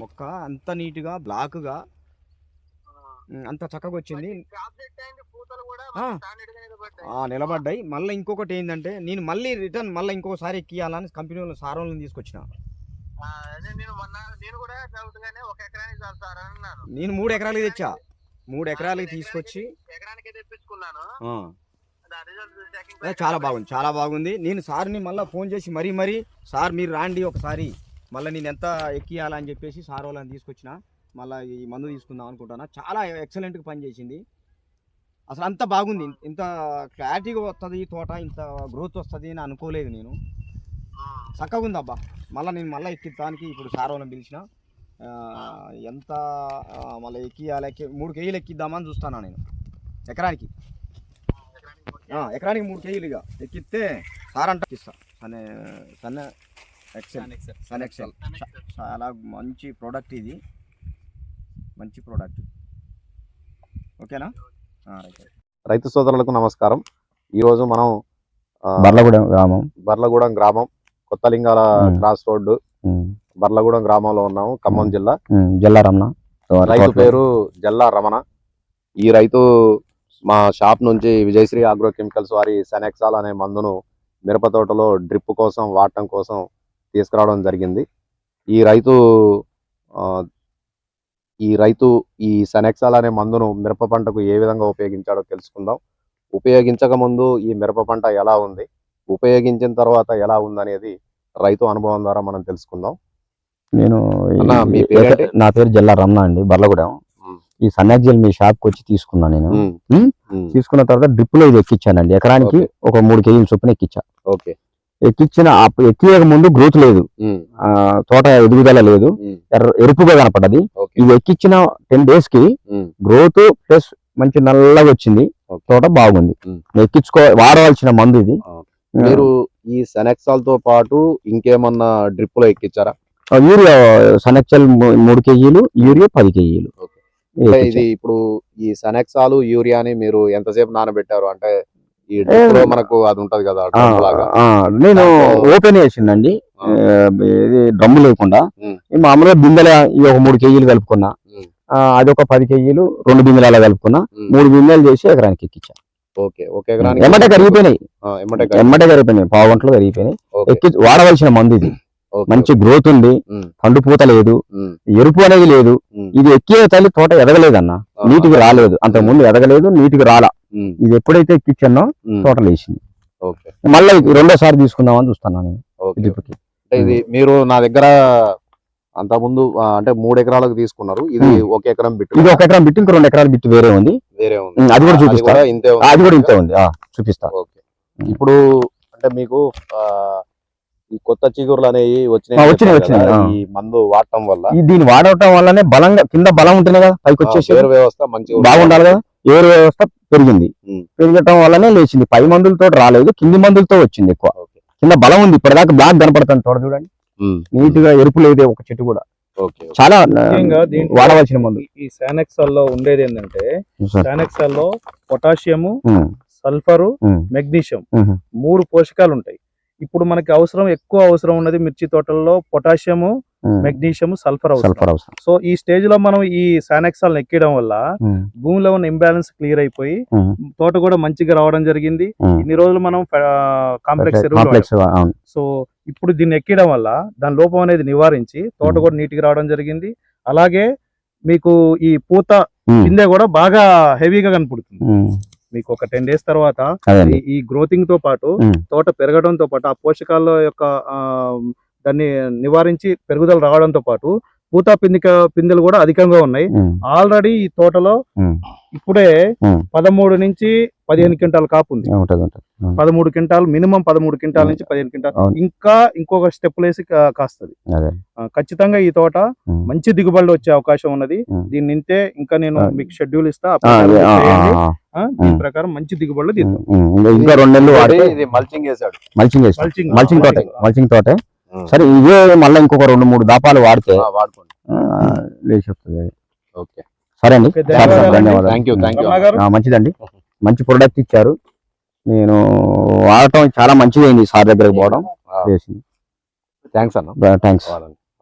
మొక్క అంత నీట్గా బ్లాక్గా అంత చక్కగా వచ్చింది నిలబడ్డాయి. మళ్ళీ ఇంకొకటి ఏంటంటే నేను మళ్ళీ రిటర్న్ మళ్ళీ ఇంకోసారి ఎక్కియాలని కంపెనీ వాళ్ళు సార్ వాళ్ళని తీసుకొచ్చిన. నేను మూడు ఎకరాలకి తెచ్చా. మూడు ఎకరాలకి తీసుకొచ్చి చాలా బాగుంది చాలా బాగుంది. నేను సార్ని మళ్ళీ ఫోన్ చేసి మరీ మరీ సార్ మీరు రాండి ఒకసారి. మళ్ళీ నేను ఎంత ఎక్కియాలని చెప్పేసి సార్ వాళ్ళని తీసుకొచ్చిన. మళ్ళీ ఈ మందు తీసుకుందాం అనుకుంటున్నా చాలా ఎక్సలెంట్గా పనిచేసింది అసలు అంత బాగుంది. ఇంత క్లారిటీగా వస్తుంది ఈ తోట ఇంత గ్రోత్ వస్తుంది అని అనుకోలేదు నేను. చక్కగా ఉంది అబ్బా మళ్ళీ నేను మళ్ళీ ఎక్కిస్తానికి ఇప్పుడు సార్ వాళ్ళని పిలిచిన. ఎంత మళ్ళీ ఎక్కియాలి ఎక్కి మూడు కేజీలు ఎక్కిద్దామని చూస్తాను నేను. ఎకరానికి. ఎకరానికి మూడు కేజీలు. ఇక. ఎక్కిస్తే సార్ అంట ఇస్తా. సనే సన్న ఎక్సెల్ సన్ ఎక్సెల్ చ- చాలా మంచి ప్రోడక్ట్ ఇది. మంచి ప్రోడక్ట్ ఓకేనా. రైతు సోదరులకు నమస్కారం. ఈరోజు మనం బర్లగూడెం గ్రామం. బర్లగూడెం గ్రామం కొత్తలింగాల. క్రాస్ రోడ్డు బర్లగూడెం గ్రామంలో ఉన్నాము ఖమ్మం జిల్లా. ఉమ్, జల్లారమ్న రైతు పేరు జల్లా రమణ. ఈ రైతు మా షాప్ నుంచి విజయశ్రీ ఆగ్రో కెమికల్స్ వారి సెనెక్సాల్ అనే మందును మిరప తోటలో డ్రిప్ కోసం వాడటం కోసం తీసుకురావడం జరిగింది. ఈ రైతు ఈ రైతు ఈ సెనెక్సాల్ అనే మందును మిరప పంటకు ఏ విధంగా ఉపయోగించాడో తెలుసుకుందాం. ఉపయోగించక ముందు ఈ మిరప పంట ఎలా ఉంది? ఉపయోగించిన తర్వాత ఎలా ఉందనేది రైతు అనుభవం ద్వారా మనం తెలుసుకుందాం. నేను? నా పేరు జల్లా రమణ అండి బర్లగూడెం. ఈ సన్యాక్జల్ మీ షాప్కి వచ్చి తీసుకున్నా నేను. తీసుకున్న తర్వాత డ్రిప్లో ఇది ఎక్కించానండి ఎకరానికి ఒక మూడు కేజీల చొప్పున ఎక్కించా ఓకే. అప్పుడు ఎక్కియక ముందు గ్రోత్ లేదు. తోట ఎదుగుదల లేదు. ఎరుపుగా కనపడ్డది. ఓకే. ఇది ఎక్కించిన టెన్ డేస్కి గ్రోత్ ప్లస్ మంచి నల్లగా వచ్చింది. తోట బాగుంది. ఎక్కించుకో వాడవలసిన మందు ఇది. మీరు ఈ సెనెక్సాల్తో పాటు ఇంకేమన్నా డ్రిప్లో ఎక్కించారా యూరియా సనెక్చల్ మూడు కేజీలు యూరియా పది కేజీలు. ఇది ఇప్పుడు ఈ సెనెక్సాలు యూరియాని మీరు ఎంతసేపు నానబెట్టారు? అంటే ఈ మనకు అది ఉంటది కదా నేను ఓపెన్ చేసిండండి ఇది డ్రమ్ము లేకుండా. మామూలుగా బిందెల ఈ ఒక మూడు కేజీలు కలుపుకున్నా. అది ఒక పది కేజీలు రెండు బిందెలు అలా కలుపుకున్నా మూడు బిందెలు చేసి ఎకరానికి ఎక్కించా ఎమ్మటే కరిగిపోయినాయి. ఎమ్మటే కరిగి- ఎమ్మటే కరిగిపోయినాయి. పావు గంటలు కరిగిపోయినాయి. ఎక్కి వాడవలసిన మందు ఇది. మంచి గ్రోత్ ఉంది. పండు పూత లేదు. ఎరుపు అనేది లేదు. ఇది ఎక్కే తల్లి తోట ఎదగలేదన్న. నీటికి రాలేదు. అంత ముందు ఎదగలేదు నీటికి రాలా. ఇది ఎప్పుడైతే ఎక్కించానో లేచింది ఓకే. మళ్ళీ రెండోసారి తీసుకుందామని చూస్తాను నేను ఇది మీరు నా దగ్గర అంత ముందు అంటే మూడు ఎకరాలకు తీసుకున్నారు. ఇది. ఒక ఎకరం బిట్టు ఇది ఒక ఎకరం బిట్టు ఇంకో రెండు ఎకరాలు బిట్టు వేరే ఉంది. వేరే ఉంది. అది కూడా చూపిస్తా. ఇంతే ఉంది అది కూడా ఇంతే ఉంది. చూపిస్తా. ఓకే. ఇప్పుడు అంటే మీకు ఈ కొత్త చిగురులు అనేవి వచ్చినాయి వచ్చినాయి, వచ్చినాయి. ఈ మందు వాడటం వల్ల. దీన్ని వాడటం వల్లనే బలంగా కింద బలం ఉంటుంది కదా? పైకి వచ్చేసి వ్యవస్థ మంచిగా బాగుండాలి కదా? ఏరు వ్యవస్థ పెరిగింది. పెరగటం వల్లనే లేచింది. పై మందులతో రాలేదు కింది మందులతో వచ్చింది ఎక్కువ. కింద బలం ఉంది. ఇప్పటిదాకా బ్లాక్ కనపడుతుంది. తోట చూడండి. నీట్గా ఎరుపు లేదు ఒక చెట్టు కూడా. చాలా వాడవలసిన మందు. ఈ- ఈ సానెక్సాల్లో ఉండేది ఏంటంటే సార్. సానెక్సాల్లో పొటాషియము సల్ఫరు మెగ్నీషియం మూడు పోషకాలు ఉంటాయి ఇప్పుడు మనకి అవసరం ఎక్కువ అవసరం ఉన్నది మిర్చి తోటల్లో పొటాషియము. మెగ్నీషియం సల్ఫర్ సల్ఫర్ అవసరం. సో ఈ స్టేజ్లో మనం ఈ సానెక్సాల్ ఎక్కడం వల్ల భూమిలో ఉన్న ఇంబ్యాలెన్స్ క్లియర్ అయిపోయి తోట కూడా మంచిగా రావడం జరిగింది. ఇన్ని రోజులు మనం కాంప్లెక్స్ సో ఇప్పుడు దీన్ని ఎక్కడం వల్ల దాని లోపం అనేది నివారించి తోట. కూడా నీట్గా రావడం జరిగింది. అలాగే మీకు ఈ పూత పిందె కూడా బాగా హెవీగా కనపడుతుంది. మీకు ఒక టెన్ డేస్ తర్వాత ఈ- గ్రోతింగ్తో పాటు. తోట పెరగడంతో పాటు ఆ పోషకాల యొక్క దాన్ని నివారించి పెరుగుదల రావడంతో పాటు పూత పిందిక పిందెలు కూడా అధికంగా ఉన్నాయి. ఆల్రెడీ ఈ తోటలో ఇప్పుడే. పదమూడు నుంచి పదిహేను క్వింటాల్ కాపు ఉంది. పదమూడు క్వింటాల్ మినిమం పదమూడు క్వింటాల్ నుంచి పదిహేను క్వింటాల్. ఇంకా ఇంకొక స్టెప్ కా- కాస్తది. ఖచ్చితంగా ఈ తోట మంచి దిగుబడులు వచ్చే అవకాశం ఉన్నది. దీన్ని నింతే ఇంకా నేను. మీకు షెడ్యూల్ ఇస్తా. దీని. ప్రకారం మంచి దిగుబడులు తీద్దాం. ఇంకా- రెండు నెలలు మల్చింగ్ వేసాడు మల్చింగ్ మల్చింగ్ తోటే. మల్చింగ్. తోటే. సరే ఇవే మళ్ళీ ఇంకొక రెండు మూడు దాపాలు వాడితే లేచి వస్తుంది. ఓకే. సరే అండి. ధన్యవాదాలు. మంచిదండి. మంచి ప్రొడక్ట్ ఇచ్చారు. నేను వాడటం చాలా మంచిదైంది సార్ దగ్గరకు పోవడం. చేసింది థ్యాంక్స్ అన్న. థ్యాంక్స్